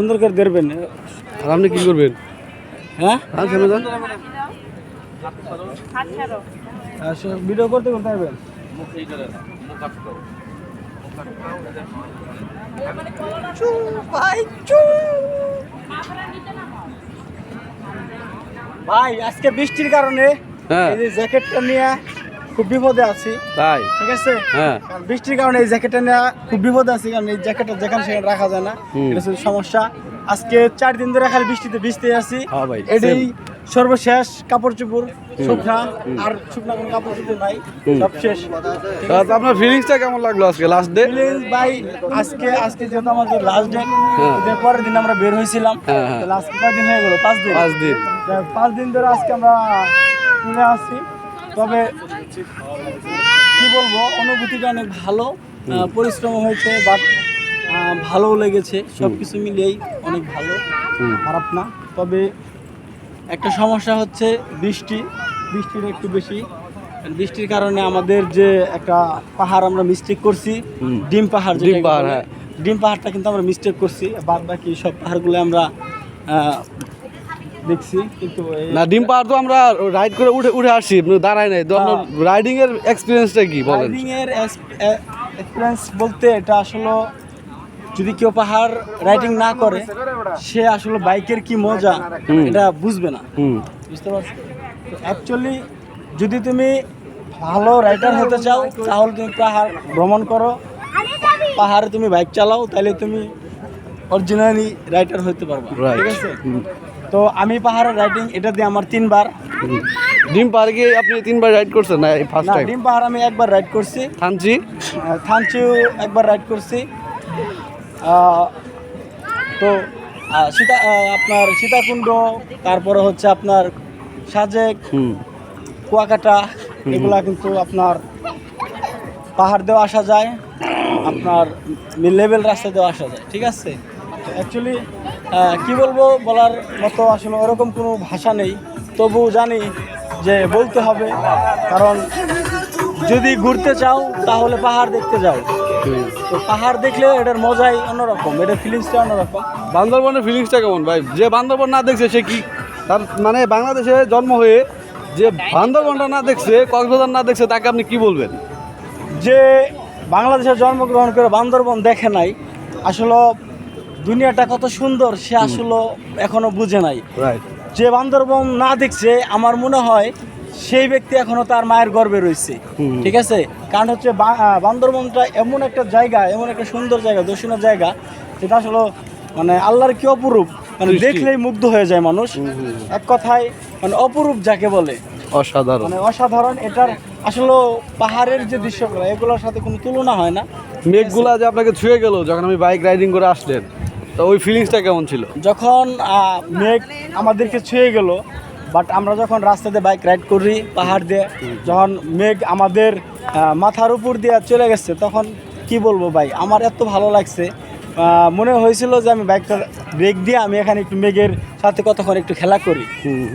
সুন্দর করে দেখবেন। আর আপনি কি করবেন? হ্যাঁ? আর সামনে যান। ভিডিও করতে করতে পারবেন ভাই আজকে বৃষ্টির কারণে হ্যাঁ। এই জ্যাকেটটা নিয়ে খুব বিপদে আছি। তাই? ঠিক আছে? হ্যাঁ। বৃষ্টির কারণে এই জ্যাকেটটা নিয়ে খুব বিপদে আছি কারণ এই জ্যাকেটটা যেখানে সেখানে রাখা যায় না। এটা সমস্যা। আজকে চার দিন ধরে খালি বৃষ্টিতে ভিজতে আছি। হ্যাঁ ভাই, এটাই সর্বশেষ কাপড় চোপড় শুকনা। আর শুকনা কোনো কাপড় চোপড় নাই। সব শেষ। তা আপনার ফিলিংসটা কেমন লাগল আজকে লাস্ট ডে Please ভাই আজকে আজকে যেহেতু আমাদের লাস্ট ডে হ্যাঁ। এর পরের দিন আমরা বের হয়েছিলাম। হ্যাঁ, হ্যাঁ। লাস্ট কয় দিন হয়ে গেল? পাঁচ দিন। পাঁচ দিন। পাঁচ দিন ধরে আজকে আমরা ট্যুরে আছি। তবে কি বলব অনুভূতিটা অনেক ভালো পরিশ্রম হয়েছে বাট ভালোও লেগেছে সব কিছু মিলিয়েই অনেক ভালো খারাপ না। তবে একটা সমস্যা হচ্ছে বৃষ্টি বৃষ্টির একটু বেশি। বৃষ্টির কারণে আমাদের যে একটা পাহাড় আমরা মিস্টেক করছি ডিম পাহাড় ডিম পাহাড়, হ্যাঁ। ডিম পাহাড়টা কিন্তু আমরা মিস্টেক করছি বাদ বাকি সব পাহাড়গুলো আমরা দেখছি কিন্তু না ডিম পাহাড় তো আমরা রাইড করে উঠে উঠে আসছি দাঁড়ায় নাই। তো আপনার রাইডিং এর এক্সপিরিয়েন্সটা কি বলেন? রাইডিং এর এক্সপিরিয়েন্স বলতে এটা আসলে যদি কেউ পাহাড় রাইডিং না করে সে আসলে বাইকের কি মজা এটা বুঝবে না। বুঝতে পারছ তো অ্যাকচুয়ালি যদি তুমি ভালো রাইডার হতে চাও তাহলে তুমি পাহাড় ভ্রমণ করো। পাহাড়ে তুমি বাইক চালাও তাহলে তুমি অরিজিনালি রাইডার হতে পারবে। ঠিক আছে। তো আমি পাহাড়ের রাইডিং এটা দিয়ে আমার তিনবার। ডিম পাহাড়ে গিয়ে আপনি তিনবার রাইড করছেন না ফার্স্ট টাইম ডিম পাহাড় আমি একবার রাইড করছি। থানচি? থানচিও একবার রাইড করছি। আহ, তো আহ, সীতা আহ, আপনার সীতাকুণ্ড তারপরে হচ্ছে আপনার সাজেক হুম। কুয়াকাটা এগুলা কিন্তু আপনার পাহাড় দেওয়া আসা যায় আপনার লেভেল রাস্তা দেওয়া আসা যায় ঠিক আছে? অ্যাকচুয়ালি কি বলব বলার মতো আসলে ওরকম কোনো ভাষা নেই। তবু জানি যে বলতে হবে কারণ যদি ঘুরতে চাও তাহলে পাহাড় দেখতে যাও। তো পাহাড় দেখলে এটার মজাই অন্যরকম এটার ফিলিংসটা অন্যরকম। বান্দরবনের ফিলিংসটা কেমন ভাই? যে বান্দরবন না দেখছে সে কি তার মানে বাংলাদেশে জন্ম হয়ে যে বান্দরবনটা না দেখছে কক্সবাজার না দেখছে তাকে আপনি কি বলবেন? যে বাংলাদেশে জন্মগ্রহণ করে বান্দরবন দেখে নাই আসলে দুনিয়াটা কত সুন্দর সে আসলে এখনও বুঝে নাই। যে বান্দরবন না দেখছে আমার মনে হয় সেই ব্যক্তি এখনও তার মায়ের গর্বে রয়েছে। ঠিক আছে? কারণ হচ্ছে বান্দরবনটা এমন একটা জায়গা এমন একটা সুন্দর জায়গা দর্শনীয় জায়গা যেটা আসলে মানে আল্লাহর কি অপরূপ? মানে দেখলেই মুগ্ধ হয়ে যায় মানুষ। এক কথায় মানে অপরূপ যাকে বলে। অসাধারণ। মানে অসাধারণ এটার আসলে পাহাড়ের যে দৃশ্যগুলো এগুলোর সাথে কোনো তুলনা হয় না। মেঘগুলা যে আপনাকে ছুঁয়ে গেল যখন আমি বাইক রাইডিং করে আসলেন। তো ওই ফিলিংসটা কেমন ছিল? যখন মেঘ আমাদেরকে ছুঁয়ে গেল বাট আমরা যখন রাস্তাতে বাইক রাইড করি পাহাড় দিয়ে যখন মেঘ আমাদের মাথার উপর দিয়ে চলে গেছে তখন কি বলব ভাই আমার এত ভালো লাগছে। মনে হয়েছিল যে আমি বাইকটা ব্রেক দিয়ে আমি এখানে একটু মেঘের সাথে কতক্ষণ একটু খেলা করি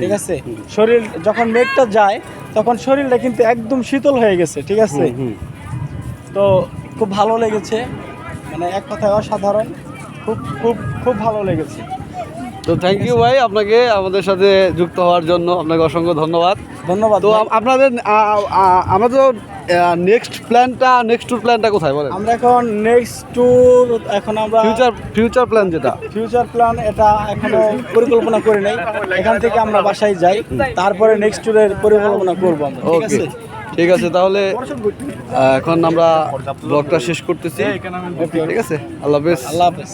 ঠিক আছে? শরীর যখন মেঘটা যায় তখন শরীরটা কিন্তু একদম শীতল হয়ে গেছে ঠিক আছে। তো খুব ভালো লেগেছে মানে এক কথায় অসাধারণ। খুব খুব খুব ভালো লেগেছে। তো থ্যাংক ইউ ভাই আপনাকে আমাদের সাথে যুক্ত হওয়ার জন্য আপনাকে অসংখ্য ধন্যবাদ। ধন্যবাদ তো আপনাদের আমরা তো নেক্সট প্ল্যানটা নেক্সট ট্যুর প্ল্যানটা কোথায় বলেন? আমরা এখন নেক্সট ট্যুর এখন আমরা ফিউচার ফিউচার প্ল্যান যেটা। ফিউচার প্ল্যান এটা এখনও পরিকল্পনা করে নাই। এখান থেকে আমরা বাসায় যাই। তারপরে নেক্সট ট্যুরের পরিকল্পনা করব আমরা। ঠিক আছে? ঠিক আছে তাহলে এখন আমরা ব্লগটা শেষ করতেছি। ঠিক আছে? আল্লাহ হাফেজ। আল্লাহ হাফেজ।